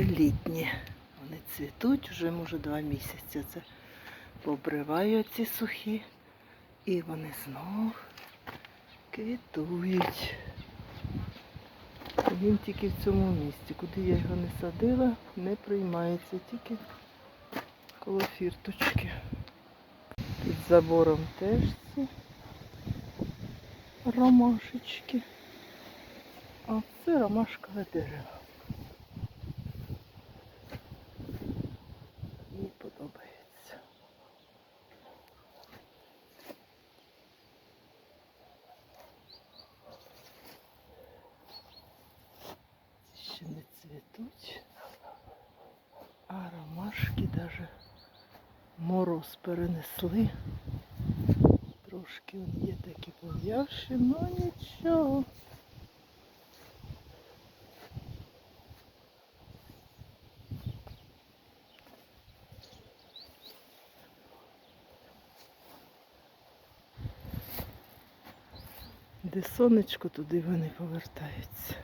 це літні. Вони цвітуть вже, може, два місяці. Це побриваю ці сухі. І вони знов квітують. Він тільки в цьому місці. Куди я його не садила, не приймається, тільки коло фірточки. Під забором теж ці ромашечки. А це ромашкове дерево. Цвітуть, а ромашки даже мороз перенесли. Трошки он є такі пов'явші, ну нічого. Де сонечко, туди вони повертаються.